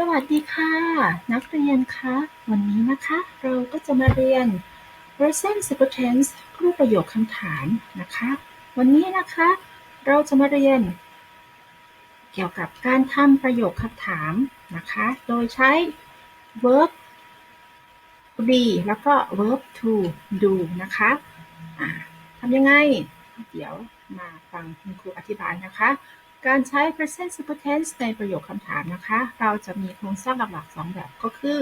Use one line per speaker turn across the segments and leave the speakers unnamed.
สวัสดีค่ะ นักเรียนคะวันนี้นะคะ เราก็จะมาเรียน present simple tense รูปประโยคคำถามนะคะ วันนี้นะคะ เราจะมาเรียน เกี่ยวกับการทำประโยคคำถามนะคะ โดยใช้ verb to be แล้วก็ verb to do นะคะะทำยังไง เดี๋ยวมาฟังคุณครูอธิบายนะคะ การใช้ present simple tense ในประโยคคำถามนะคะ เราจะมีโครงสร้างหลักๆ 2 แบบก็คือ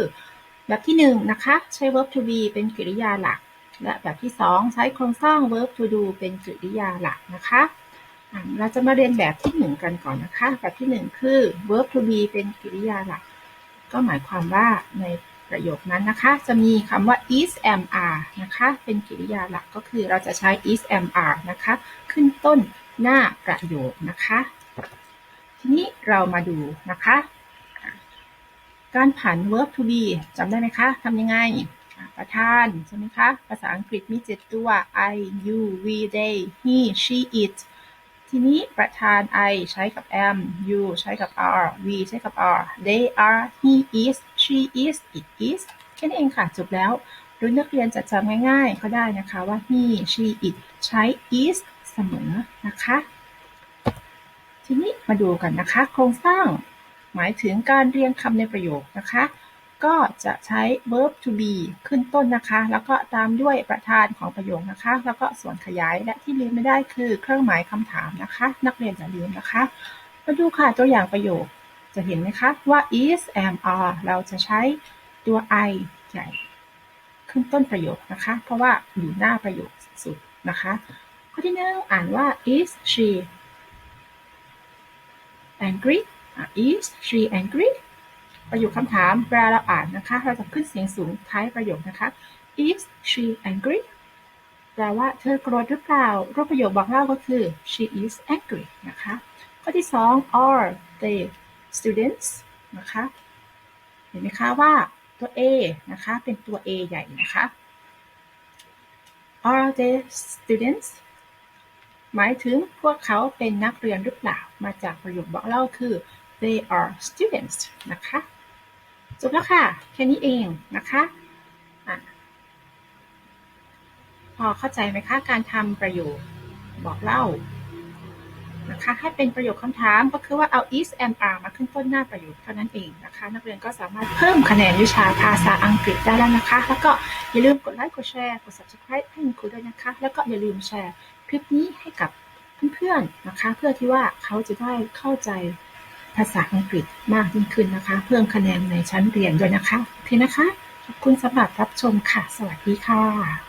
แบบที่ 1 นะคะ ใช้ verb to be เป็นกริยาหลัก และแบบที่ 2 ใช้โครงสร้าง verb to do เป็นกริยาหลักนะคะเราจะมาเรียนแบบที่ 1 กันก่อนนะคะ แบบที่ 1 คือ verb to be เป็นกริยาหลัก ก็หมายความว่าในประโยคนั้นนะคะ จะมีคำว่า is am are นะคะ เป็นกริยาหลักก็คือเราจะใช้ is am are นะคะ ขึ้นต้นหน้าประโยคนะคะ เรามาดูนะคะ การผัน verb to be จำได้ไหมคะทำยังไง ประธาน ใช่ไหมคะ ภาษาอังกฤษมีเจ็ดตัว I you we they he she it ทีนี้ประธาน I ใช้กับ am you ใช้กับ are we ใช้กับ are they are he is she is it is แค่นี้เองค่ะจบแล้วหรือนักเรียนจะจำง่ายๆ ก็ได้นะคะว่า he she it ใช้ is เสมอนะคะ ทีนี้มาดูกันนะคะ โครงสร้าง หมายถึงการเรียงคำในประโยคนะคะ ก็จะใช้ verb to be ขึ้นต้นนะคะ แล้วก็ตามด้วยประธานของประโยคนะคะ แล้วก็ส่วนขยายและที่ลืมไม่ได้คือเครื่องหมายคำถามนะคะ นักเรียนอย่าลืมนะคะ มาดูค่ะตัวอย่างประโยคจะเห็นไหมคะว่า is am are เราจะใช้ตัว i ใหญ่ขึ้นต้นประโยคนะคะ เพราะว่าอยู่หน้าประโยคสุดนะคะ ข้อที่หนึ่งอ่านว่า is she angry is she angry ประโยคคำถามเวลาเราอ่านนะคะ เราจะขึ้นเสียงสูงท้ายประโยคนะคะ is she angry แปลว่าเธอโกรธหรือเปล่ารูปประโยคบอกเล่าก็คือ she is angry นะคะ ข้อที่สอง are they students นะคะ เห็นไหมคะว่าตัว A นะคะ เป็นตัว A ใหญ่นะคะ are they students หมายถึงพวกเขาเป็นนักเรียนหรือเปล่า มาจากประโยคบอกเล่าคือ they are students นะคะ จบแล้วค่ะ แค่นี้เองนะคะอะพอเข้าใจไหมคะ การทำประโยคบอกเล่านะคะให้เป็นประโยคคำถามก็คือว่าเอา is and are มาขึ้นต้นหน้าประโยคเท่านั้นเองนะคะ นักเรียนก็สามารถเพิ่มคะแนนวิชาภาษาอังกฤษได้แล้วนะคะ แล้วก็อย่าลืมกดไลค์กดแชร์กด subscribe ให้คุณครูด้วยนะคะ แล้วก็อย่าลืมแชร์ ลิปนี้ให้กับเพื่อนๆนะคะ เพื่อที่ว่าเขาจะได้เข้าใจภาษาอังกฤษมากยิ่งขึ้นนะคะ เพิ่มคะแนนในชั้นเรียนด้วยนะคะโอเคนะคะ ขอบคุณสำหรับรับชมค่ะ สวัสดีค่ะ